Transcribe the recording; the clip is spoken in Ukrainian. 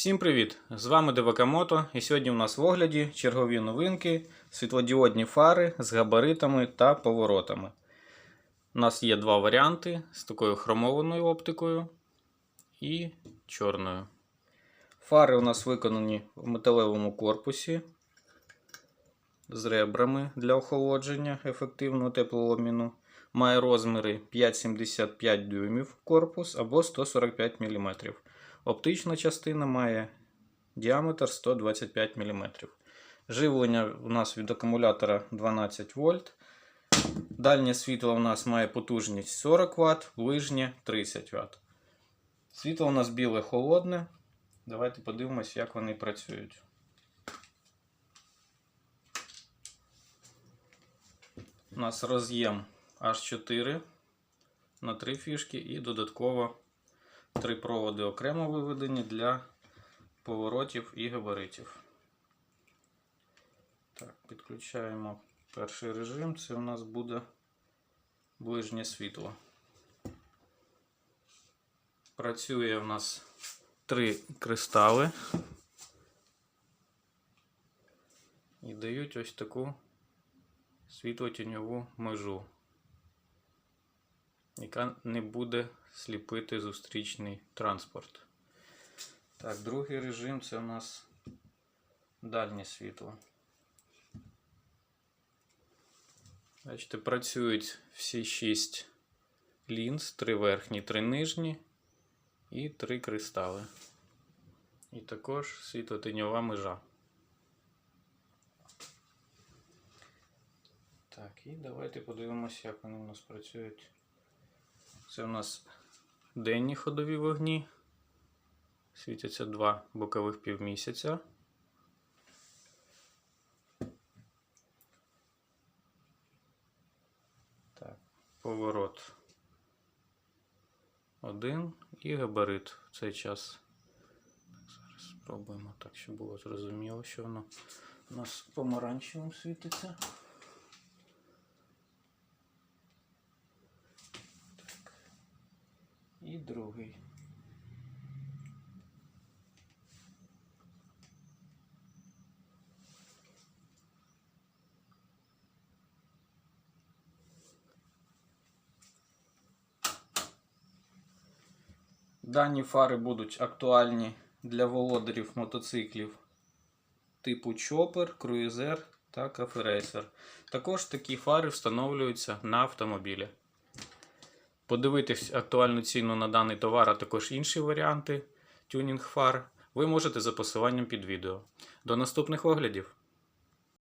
Всім привіт! З вами Девакамото і сьогодні у нас в огляді чергові новинки, світлодіодні фари з габаритами та поворотами. У нас є два варіанти з такою хромованою оптикою і чорною. Фари у нас виконані в металевому корпусі з ребрами для охолодження ефективного теплообміну. Має розміри 5,75 дюймів корпус або 145 мм. Оптична частина має діаметр 125 мм. Живлення у нас від акумулятора 12 вольт. Дальнє світло у нас має потужність 40 Вт, ближнє 30 Вт. Світло у нас біле холодне. Давайте подивимось, як вони працюють. У нас роз'єм H4 на 3 фішки і додатково три проводи окремо виведені для поворотів і габаритів. Так, підключаємо перший режим. Це у нас буде ближнє світло. Працює у нас три кристали і дають ось таку світлотіньову межу яка не буде сліпити зустрічний транспорт. Так, другий режим це у нас дальнє світло. Бачите, працюють всі шість лінз, три верхні, три нижні і три кристали. І також світлотиньова межа. Так, і давайте подивимося, як вони у нас працюють. Це у нас денні ходові вогні. Світяться два бокових півмісяця. Так, поворот один і габарит в цей час. Зараз спробуємо так, щоб було зрозуміло, що воно у нас помаранчевим світиться. Другий. Дані фари будуть актуальні для володарів мотоциклів типу Chopper, Cruiser та Racer. Також такі фари встановлюються на автомобілі. Подивитись актуальну ціну на даний товар, а також інші варіанти тюнінг фар ви можете за посиланням під відео. До наступних оглядів!